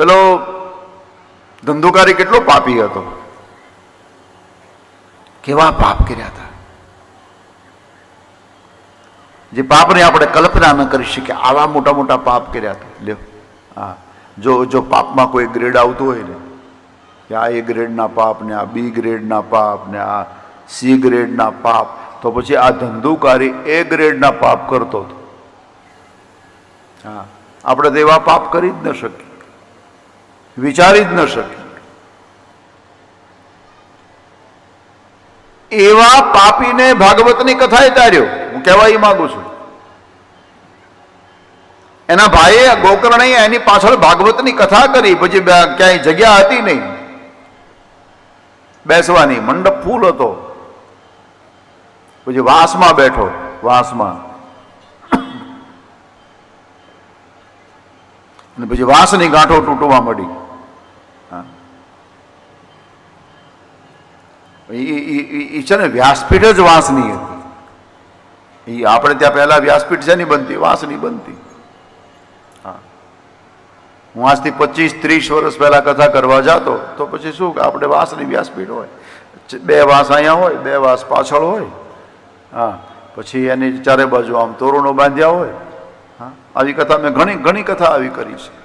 પેલો ધંધુકારી કેટલો પાપી હતો. કેવા પાપ કર્યા હતા. જે પાપને આપણે કલ્પના ન કરી શકીએ. આવા મોટા મોટા પાપ કર્યા હતા. લ્યો. હા. જો જો પાપમાં કોઈ ગ્રેડ આવતું હોય ને, કે આ એ ગ્રેડના પાપ ને આ બી ગ્રેડના પાપ ને આ સી ગ્રેડના પાપ, તો પછી આ ધંધુકારી એ ગ્રેડના પાપ કરતો હતો. હા. આપણે તો એવા પાપ કરી જ ન શકીએ. વિચારી જ ન શકી. એવા પાપીને ભાગવતની કથાએ તાર્યો. હું કહેવા એ માંગુ છું. એના ભાઈએ ગોકર્ણે એની પાછળ ભાગવતની કથા કરી, પછી ક્યાંય જગ્યા હતી નહીં. બેસવાની મંડપ ફૂલ હતો. પછી વાસમાં બેઠો, વાસમાં. અને પછી વાસની ગાંઠો તૂટવા મળી ઈ છે ને વ્યાસપીઠ જ વાંસની હતી. એ આપણે ત્યાં પહેલાં વ્યાસપીઠ છે નહીં બનતી, વાંસની બનતી. હા. હું આજથી પચીસ, ત્રીસ વર્ષ પહેલાં કથા કરવા જતો, તો પછી શું કે આપણે વાંસની વ્યાસપીઠ હોય. બે વાંસ અહીંયા હોય, બે વાંસ પાછળ હોય. હા. પછી એની ચારે બાજુ આમ તોરણો બાંધ્યા હોય. હા. આવી કથા મેં ઘણી ઘણી કથા આવી કરી છે.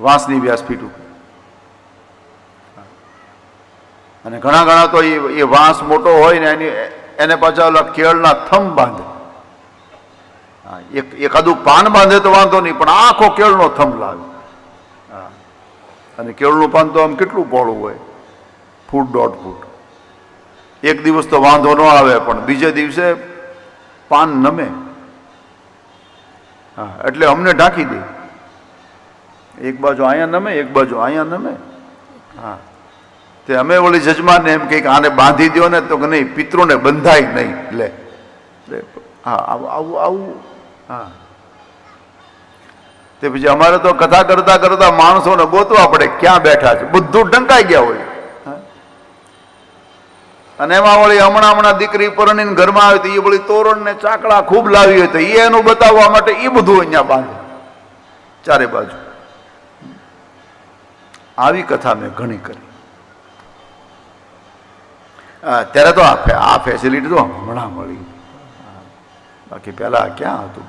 વાંસની વ્યાસપીઠ ઉપર. અને ઘણા ઘણા તો એ એ વાંસ મોટો હોય ને એની એને પાછા ઓલા કેળના થંભ બાંધે. હા, એક આદું પાન બાંધે તો વાંધો નહીં, પણ આખો કેળનો થંભ લાવે અને કેળનું પાન તો આમ કેટલું પહોળું હોય. ફૂટ દોઢ ફૂટ. એક દિવસ તો વાંધો ન આવે, પણ બીજે દિવસે પાન નમે. હા, એટલે અમને ઢાંકી દે. એક બાજુ અહીંયા નમે, એક બાજુ અહીંયા નમે. હા. તે અમે ઓલી જજમાનને એમ કે આને બાંધી દો ને તો કે નહીં, પિતૃને બંધાય નહીં. લે. લે. હા, આવું આવું હા. તે પછી અમારે તો કથા કરતા કરતા માણસોને ગોતવા પડે ક્યાં બેઠા છે. બધું ઢંકાઈ ગયા હોય. અને એમાં વળી હમણાં હમણાં દીકરી પરણીને ઘરમાં આવી તો એ વળી તોરણ ને ચાકડા ખૂબ લાવી હોય તો એ એનું બતાવવા માટે એ બધું અહીંયા બાંધે. ચારે બાજુ. આવી કથા મેં ઘણી કરી. ત્યારે તો આ આ ફેસિલિટી તો હમણાં મળી. બાકી પહેલાં ક્યાં હતું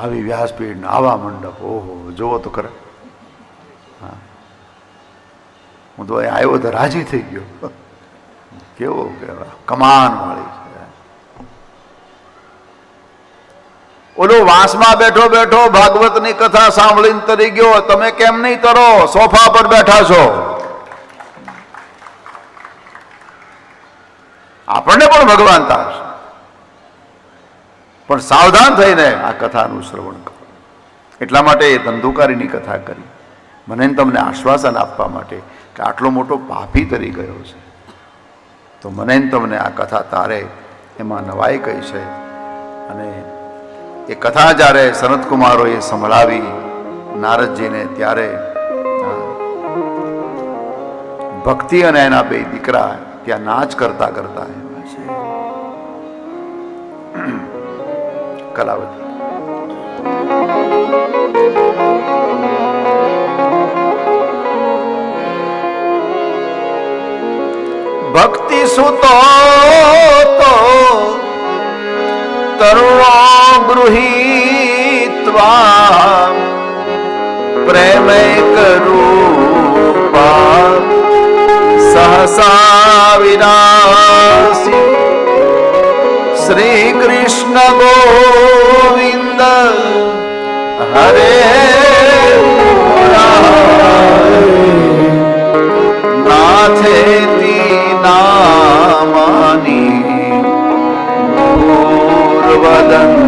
આવી વ્યાસપીઠ આવા મંડપ, ઓહો, જોવો તો ખરા. હા. હું તો અહીં આવ્યો તો રાજી થઈ ગયો. કેવો કહેવા કમાન મળી ઓલો વાંસમાં બેઠો બેઠો ભાગવતની કથા સાંભળીને તરી ગયો. તમે કેમ નહીં તરો? સોફા પર બેઠા છો. આપણને પણ ભગવાન તારશે પણ સાવધાન થઈને આ કથાનું શ્રવણ કરો. એટલા માટે એ ધંધુકારીની કથા કરી. મને તમને આશ્વાસન આપવા માટે કે આટલો મોટો પાપી તરી ગયો છે. તો મને તમને આ કથા તારે એમાં નવાઈ કહી છે? અને એ કથા જ્યારે સનતકુમારોએ સંભળાવી નારદજીને ત્યારે ભક્તિ અને એના બે દીકરા ત્યાં નાચ કરતા કરતા આવ્યા છે કલાવતી ભક્તિ સુતો તો તરુણો विरासि श्रीकृष्ण गोविन्द हरे नाथेति नामानि पूर्वदन्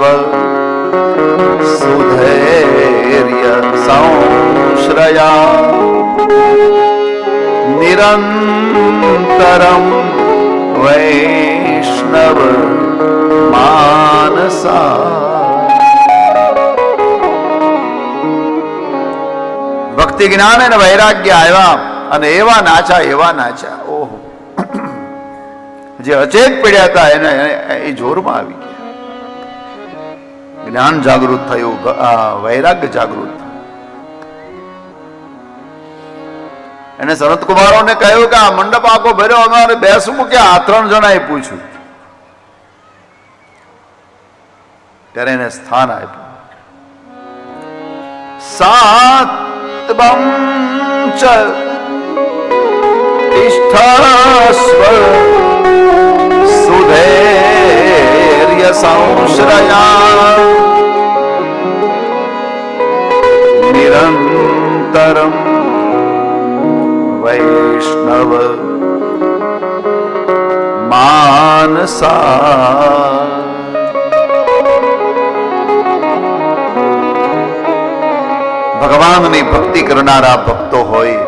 પ્રતિષ્ઠસ્વ સુધૈર્ય સંશ્રયા નિરંતર નિરંતરમ વૈષ્ણવ માનસા ભક્તિ જ્ઞાન અને વૈરાગ્ય આવ્યા અને એવા નાચા એવા નાચા ઓહો જે અચેત પીડ્યા હતા એને- એ જોરમાં આવી ગયા જ્ઞાન જાગૃત થયું વૈરાગ્ય જાગૃત થયું. એને સનત કુમારોને કહ્યું કે આ મંડપ આખો ભર્યો અમારે બેસવું કે આ ત્રણ જણાએ પૂછ્યું. ત્યારે એને સ્થાન આપ્યું. તિષ્ઠસ્વ સુધૈર્ય સંશ્રયા નિરંતરમ વૈષ્ણવ માનસા ભગવાનની ભક્તિ કરનારા ભક્તો હોય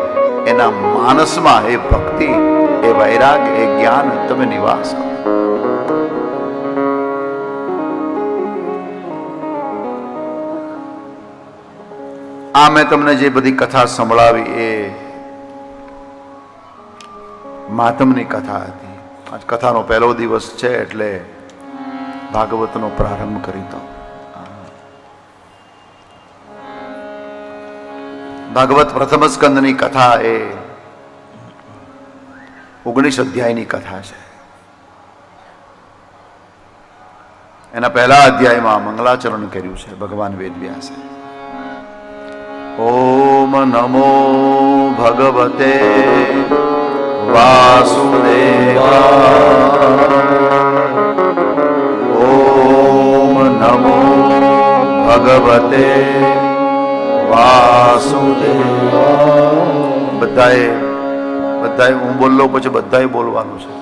એના માનસમાં એ ભક્તિ એ વૈરાગ એ જ્ઞાન તમે નિવાસ કરો આ મેં તમને જે બધી કથા સંભળાવી એ માતમની કથા હતી. આજ કથાનો પહેલો દિવસ છે એટલે ભાગવતનો પ્રારંભ કરી દો ભાગવત પ્રથમ સ્કંદની કથા એ ઓગણીસ અધ્યાયની કથા છે. એના પહેલા અધ્યાયમાં મંગલાચરણ કર્યું છે ભગવાન વેદવ્યાસે. ઓમ નમો ભગવતે વાસુદેવા ઓમ નમો ભગવતે વાસુદેવ બધાએ બધાએ હું બોલો પછી બધાએ બોલવાનું છે.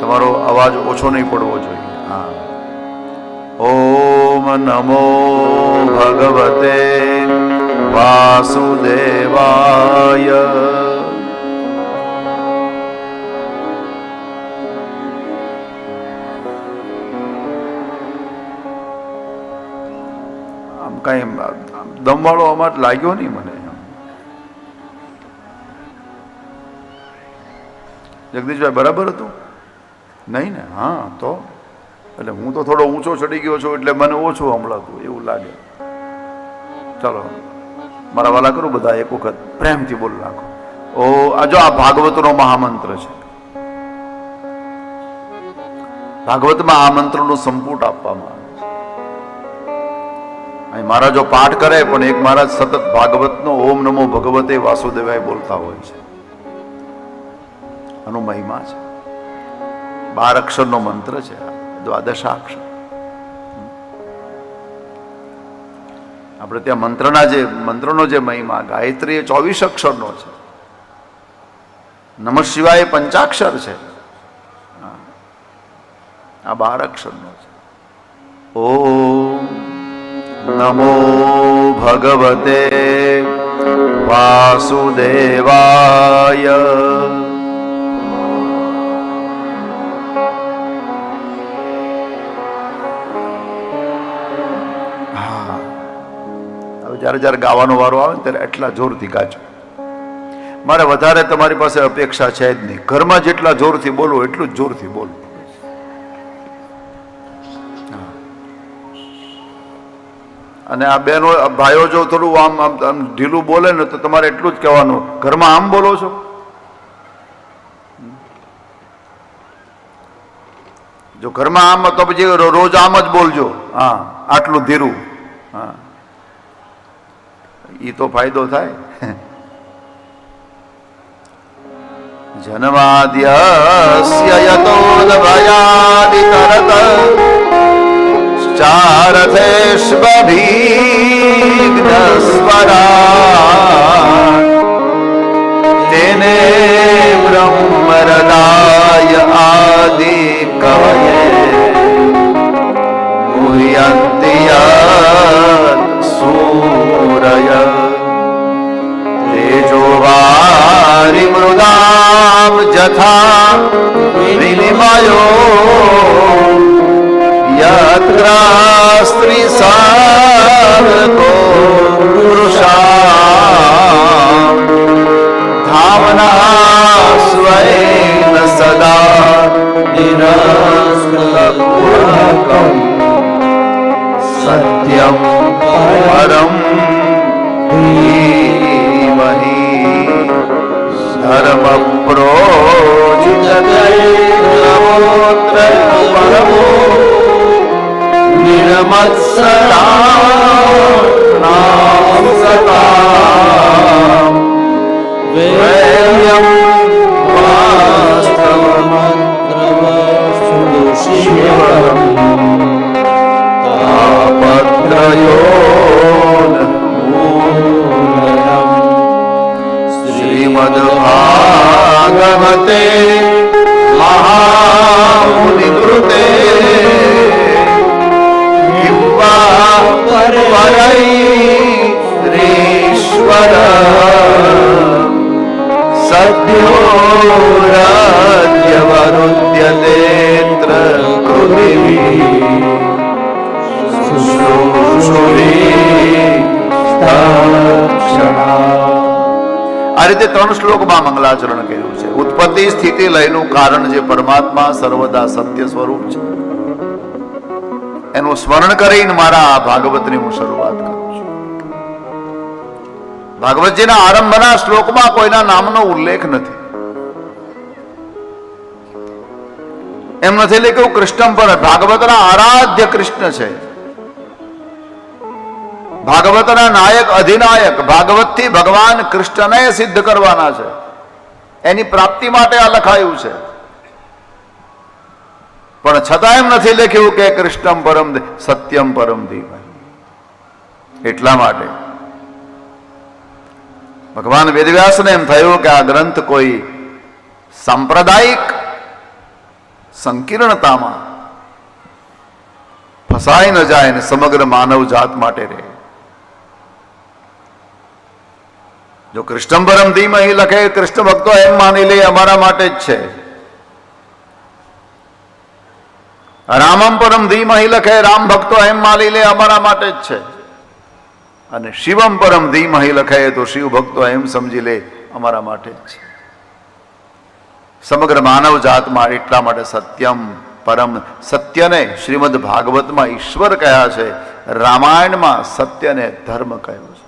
તમારો અવાજ ઓછો નહીં પડવો જોઈએ. હા. ઓમ નમો ભગવતે વાસુદેવાય આમ કઈ દમવાળો અમાર લાગ્યો નહીં મને જગદીશભાઈ બરાબર હતું? નહીં ને? હા, તો? એટલે હું તો થોડો ઊંચો ચડી ગયો છું એટલે મને ઓછું સંભળાતું એવું લાગે. ચાલો. મારા વાલા કરું બધા એક વખત પ્રેમથી બોલ નાખો. ઓ, આ જો આ ભાગવતનો મહામંત્ર છે. ભાગવતમાં આ મંત્રનું સંપુટ આપવામાં આવે છે. અહીં જો પાઠ કરે, પણ એક મહારાજ સતત ભાગવતનો ઓમ નમો ભગવતે વાસુદેવાય બોલતા હોય છે. આનો મહિમા છે. બાર અક્ષરનો મંત્ર છે. દ્વાદશાક્ષર. આપણે ત્યાં મંત્રના જે મંત્રનો જે મહિમા, ગાયત્રી એ ચોવીસ અક્ષરનો છે. નમઃ શિવાય પંચાક્ષર છે. આ બાર અક્ષરનો છે. ઓ નમો ભગવતે વાસુદેવાય. હવે જ્યારે જ્યારે ગાવાનો વારો આવે ત્યારે એટલા જોરથી ગાજો. મારે વધારે તમારી પાસે અપેક્ષા છે જ નહીં. ઘરમાં જેટલા જોરથી બોલો, એટલું જ જોરથી બોલો. અને આ બેનો ભાઈઓ જો થોડું આમ આમ ઢીલું બોલે ને તો તમારે એટલું જ કહેવાનું. ઘરમાં આમ બોલો છો? જો ઘરમાં આમ, તો પછી રોજ આમ જ બોલજો. હા, આટલું ધીરું. હા. એ તો ફાયદો થાય. જન્માદ્યસ્ય યતોદભયાદિ તરત. ચારથેષ્વભીઘ્ન તેને બ્રહ્મરદાય આદિ કવયે. यथा विनिमयो यत्र શ્રીમદ્ભાગવતે મહામુનિકૃતે કિંવા પરૈશ્વર સદ્યોરાજ્યવરુદ્યતેત્ર પૃથિવી આ રીતે ત્રણ શ્લોકમાં મંગલાચરણ કર્યું છે. ઉત્પત્તિ સ્થિતિ લયનું કારણ જે પરમાત્મા સર્વદા સત્ય સ્વરૂપ છે. એનું સ્મરણ કરીને મારા આ ભાગવતની હું શરૂઆત કરું છું. ભાગવતજીના આરંભના શ્લોકમાં કોઈના નામનો ઉલ્લેખ નથી. એમ નથી લખ્યું કૃષ્ણ પર, ભાગવતના આરાધ્ય કૃષ્ણ છે. ભાગવતના નાયક અધિનાયક ભાગવતથી ભગવાન કૃષ્ણને સિદ્ધ કરવાના છે. એની પ્રાપ્તિ માટે આ લખાયું છે. પણ છતાં એમ નથી લખ્યું કે કૃષ્ણમ પરમ સત્યમ પરમ ધીમહિ. એટલા માટે. ભગવાન વેદવ્યાસને એમ થયું કે આ ગ્રંથ કોઈ સાંપ્રદાયિક સંકીર્ણતામાં ફસાઈ ન જાય ને સમગ્ર માનવ જાત માટે રહે. જો કૃષ્ણ પરમ ધીમહિ લખે, કૃષ્ણ ભક્તો એમ માની લે, અમારા માટે જ છે. રામમ પરમ ધીમહિ લખે, રામ ભક્તો એમ માની લે, અમારા માટે જ છે. અને શિવમ પરમ ધીમહિ લખે, તો શિવ ભક્તો એમ સમજી લે, અમારા માટે જ છે. સમગ્ર માનવ જાતમાં એટલા માટે સત્યમ પરમ સત્યને શ્રીમદ ભાગવતમાં ઈશ્વર કહ્યા છે, રામાયણમાં સત્યને ધર્મ કહ્યું છે.